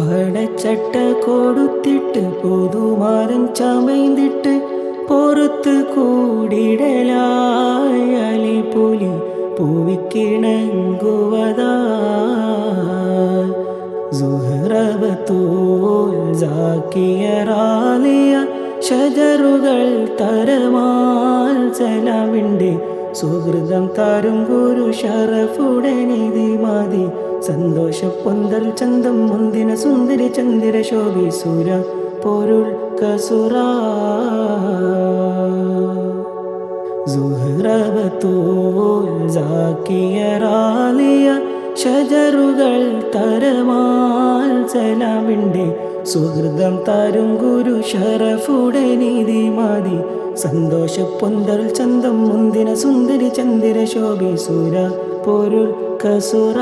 പടച്ചട്ട കൊടുത്തിട്ട് പുതുമാരൻ ചമയ്ന്നിട്ട് പുറത്ത് കൂടിടലായാലി പുലി പൂവിക്കിണങ്ങുവതാ. സുഹ്റബത്തൂൽ ജാക്കിയറാലിയ ഷജറുകൾ തരമാൽ സലാമിന്റെ സുഹൃതം തരും ഗുരു ഷറഫുടനിധി മതി. സന്തോഷ പൊന്തൽ ചന്തം മുന്തിന സുന്ദരി ചന്ദ്ര ശോഭി സുര പൊരുൾ സുഹ്റബത്തൂൽ ജാക്കിയറാലിയ ഷജറുകൾ തരമാൽ സുഹൃതം താരും ഗുരു ഷറഫുടനിധി മതി. സന്തോഷ പൊന്തൽ ചന്തം മുന്തിന സുന്ദരി ചന്ദ്ര ശോഭി സുര പൊരുൾ കസുറ.